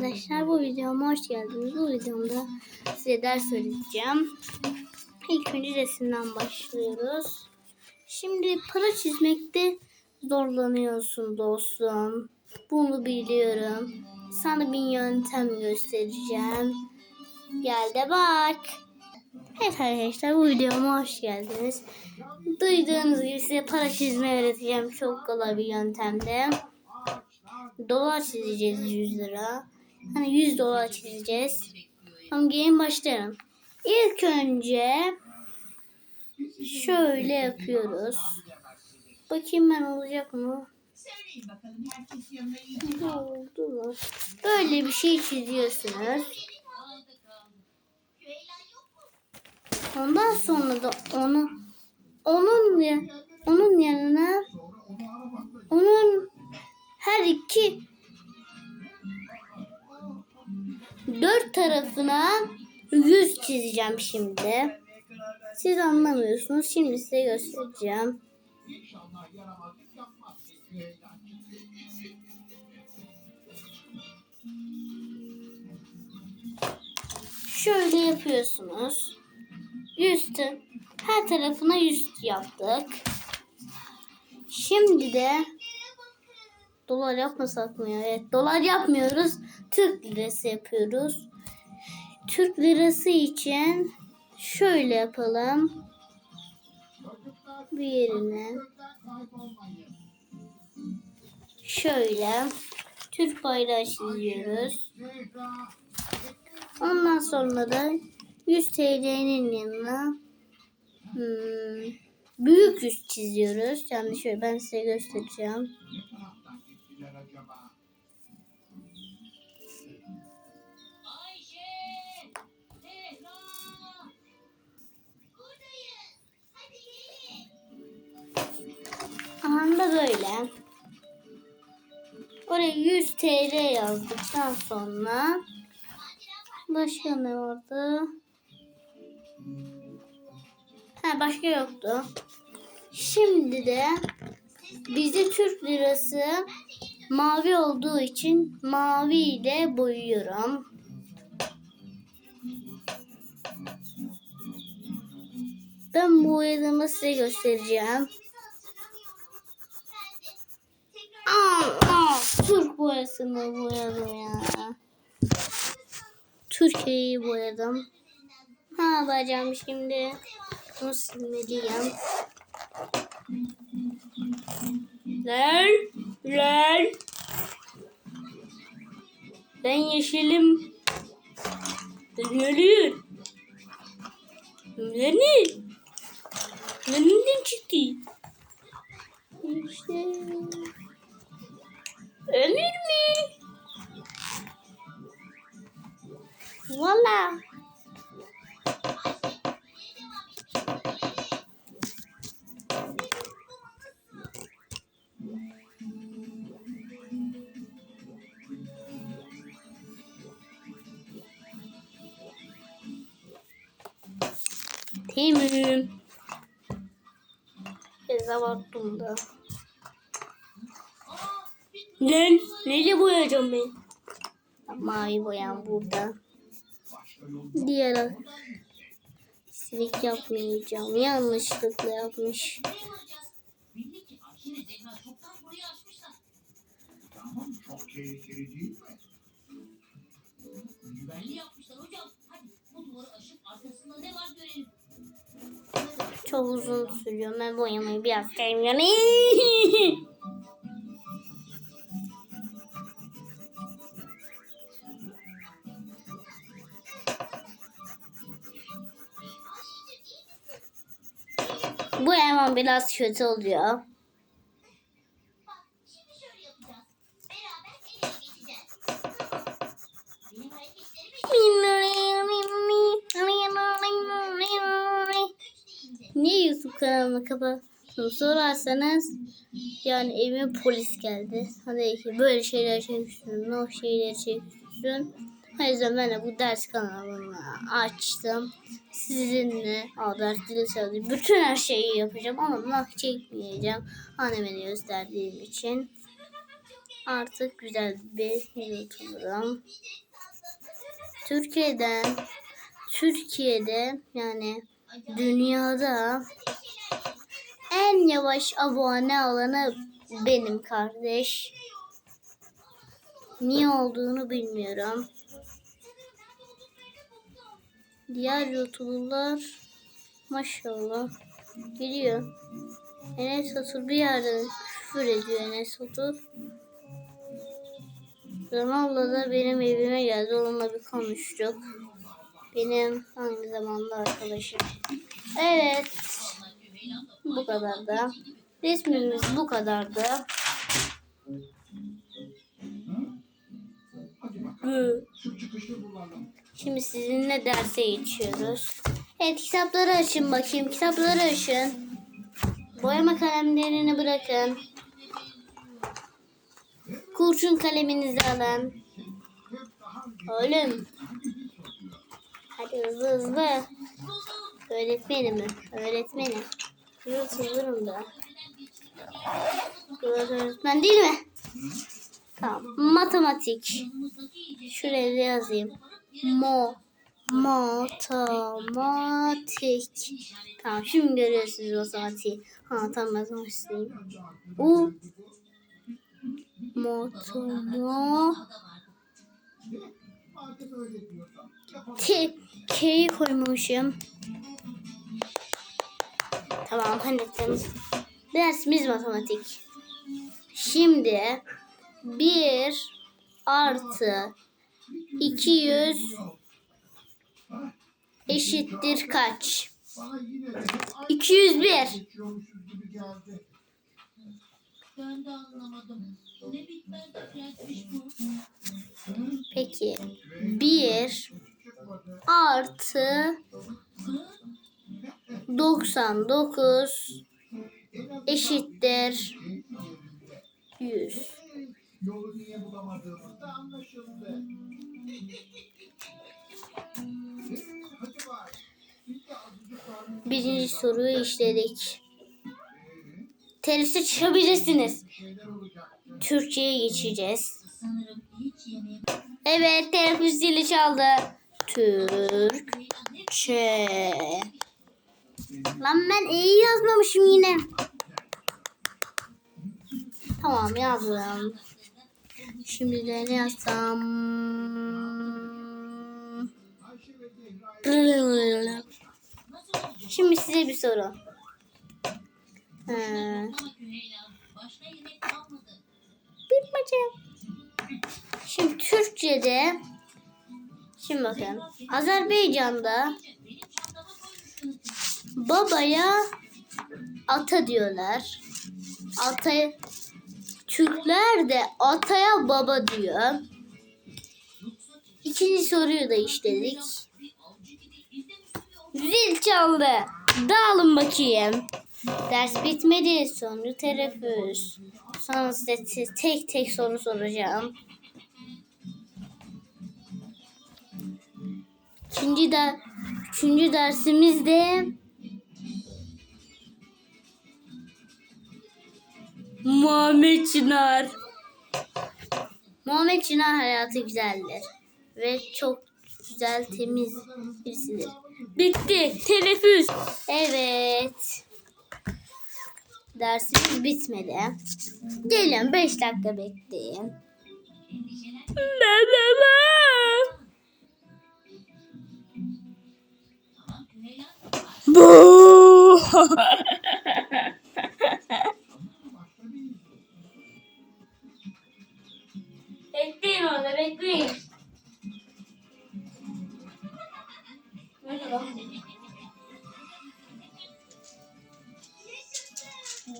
arkadaşlar bu videoma hoş geldiniz. Bu videomda size ders öğreteceğim. İlk önce resimden başlıyoruz. Şimdi para çizmekte zorlanıyorsun dostum. Bunu biliyorum. Sana bir yöntem göstereceğim. Gel de bak. Evet arkadaşlar bu videoma hoş geldiniz. Duyduğunuz gibi size para çizme öğreteceğim. Çok kolay bir yöntemde. Dolar çizeceğiz 100 lira. Hani 100 dolar çizeceğiz. Tamam gelin başlayalım. İlk önce şöyle yapıyoruz. Bakayım ben olacak mı? Ne? Böyle bir şey çiziyorsunuz. Ondan sonra da onu onun onun yanına onun her iki dört tarafına yüz çizeceğim şimdi. Siz anlamıyorsunuz. Şimdi size göstereceğim. Şöyle yapıyorsunuz. Yüz ta- her tarafına yüz yaptık. Şimdi de dolar yapmasak mı? Evet dolar yapmıyoruz. Türk lirası yapıyoruz. Türk lirası için şöyle yapalım. Bir yerine şöyle Türk bayrağı çiziyoruz. Ondan sonra da 100 TL'nin yanına hmm, büyük yüz çiziyoruz. Yani şöyle ben size göstereceğim. Anda böyle. Oraya 100 TL yazdıktan sonra başka ne vardı? Ha başka yoktu. Şimdi de bizde Türk lirası mavi olduğu için mavi ile boyuyorum. Ben boyadığımı size göstereceğim. Aa, aa, Türk boyasını boyadım ya. Türkiye'yi boyadım. Ne yapacağım şimdi? Bunu silmeliyim. Lan, lan. Ben yeşilim. Ben ölüyorum. Beni. Benden çıktı. Temim. Biraz abarttım da. Lan neyle boyayacağım ben? Mavi boyam burada. Diğer silik yapmayacağım. Yanlışlıkla yapmış. Tamam çok tehlikeli değil mi? Güvenli yapmışlar hocam. Hadi bu duvarı aşıp arkasında ne var görelim. Çok uzun sürüyor. Ben boyamayı biraz sevmiyorum. Bu hemen biraz kötü oluyor. Kanalımı kapattım sorarsanız yani evime polis geldi. Hani ki böyle şeyler çekiyorsun, o şeyleri çekiyorsun. O yüzden ben de bu ders kanalını açtım. Sizinle o ders dili çalışacağım. Bütün her şeyi yapacağım ama vlog çekmeyeceğim. Anneme gösterdiğim için. artık güzel bir YouTuber'ım. Türkiye'den Türkiye'de yani dünyada en yavaş abone olanı benim kardeş. Niye olduğunu bilmiyorum. Diğer YouTuber'lar maşallah geliyor. Enes Batur bir yerden küfür ediyor Enes Batur. Ronaldo da benim evime geldi. Onunla bir konuştuk. Benim aynı zamanda arkadaşım. Evet. Bu kadar da. Resmimiz bu kadardı. Hı. Şimdi sizinle derse geçiyoruz. Evet kitapları açın bakayım. Kitapları açın. Boyama kalemlerini bırakın. Kurşun kaleminizi alın. Oğlum. Hadi hızlı hızlı. Öğretmenim. Öğretmenim. Youtuber'ım da. Burası öğretmen değil mi? Tamam. Matematik. Şuraya da yazayım. Mo. Matematik. Tamam şimdi görüyorsunuz matematiği. Ha tam matematiğim. U. Matema. Artık öyle diyorsan yapalım. T. K'yi koymuşum. Tamam hallettim. Dersimiz matematik. Şimdi 1 artı 200 eşittir kaç? Bana yine de aynı 201. geçiyormuşuz gibi geldi. 99 eşittir 100. Yolu niye bulamadığımız da anlaşıldı. Hadi bak. Şimdi azıcık daha Birinci soruyu işledik. Teriste çıkabilirsiniz. Türkçe'ye geçeceğiz. Evet teneffüs zili çaldı. Türkçe. Lan ben iyi yazmamışım yine. Tamam yazdım. Şimdi de ne yazsam? Şimdi size bir soru. Ee. Bilmece. Şimdi Türkçe'de Şimdi bakın. Azerbaycan'da. Babaya ata diyorlar. Ata Türkler de ataya baba diyor. İkinci soruyu da işledik. Zil çaldı. Dağılın bakayım. Ders bitmedi. Sonra teneffüs. Sonra size te- tek tek soru soracağım. İkinci de üçüncü dersimizde Muhammed Çınar. Muhammed Çınar hayatı güzeldir ve çok güzel temiz birisidir. Bitti. Teneffüs. Evet. Dersimiz bitmedi. Gelin 5 dakika bekleyin. Merhaba. Tamam Küheyla. Bu. bekleyin orada bekleyin.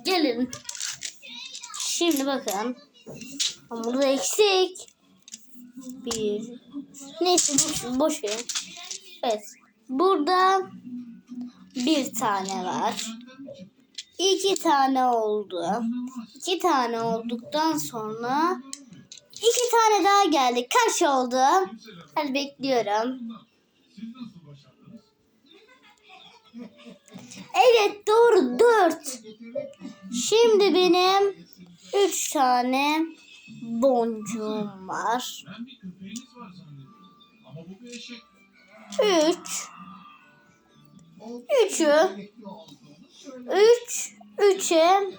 Gelin. Şimdi bakın. Ama burada eksik. Bir. Neyse boş, boş ver. Evet. Burada bir tane var. İki tane oldu. İki tane olduktan sonra daha geldi. Kaç oldu? Hadi bekliyorum. Evet doğru dört. Şimdi benim üç tane boncuğum var. Üç. Üçü. Üç. Üçe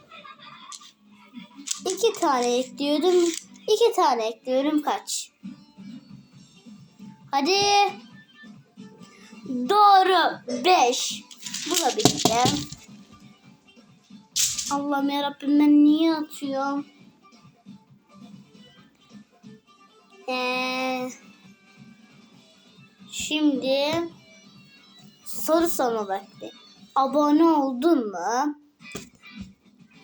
iki tane ekliyorum. İki tane ekliyorum kaç? Hadi. Doğru. Beş. Bu da bitti. Allah'ım yarabbim ben niye atıyorum? Ee, şimdi soru sorma vakti. Abone oldun mu?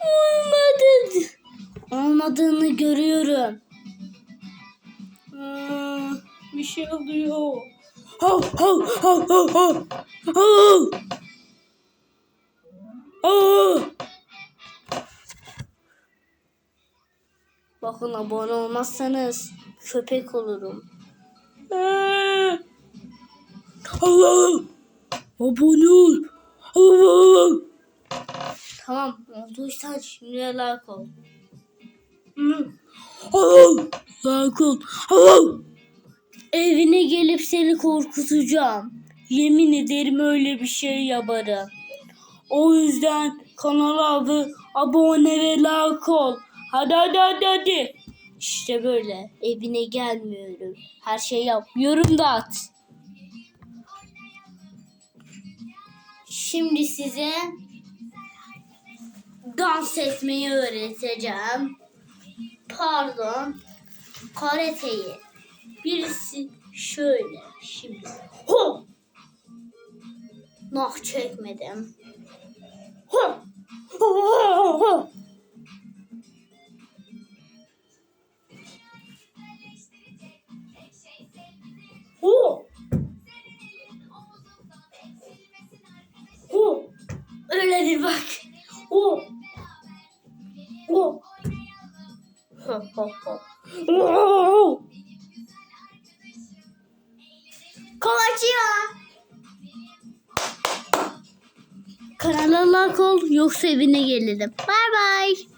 Olmadın. Olmadığını görüyorum. Hmm, bir şey oluyor. Hav hav hav hav hav. Hav. Hav. Bakın abone olmazsanız köpek olurum. Allah'ım. Abone ol. Allah'ım. Tamam olduysan şimdi like ol. Allah'ım. Evine gelip seni korkutacağım. Yemin ederim öyle bir şey yaparım. O yüzden kanala abi abone ve like ol. Hadi hadi hadi hadi. İşte böyle evine gelmiyorum. Her şey yap. Yorum da at. Şimdi size dans etmeyi öğreteceğim. Pardon. Karateyi. Birisi şöyle şimdi. Ho! Nah çekmedim. Ho! Ho, ho, ho. Ho! Ho! Öyledir bak. Ho! Ho, ho, ho. Ho! Kovaçıyor. Kanala like yoksa evine gelirim. Bye bye.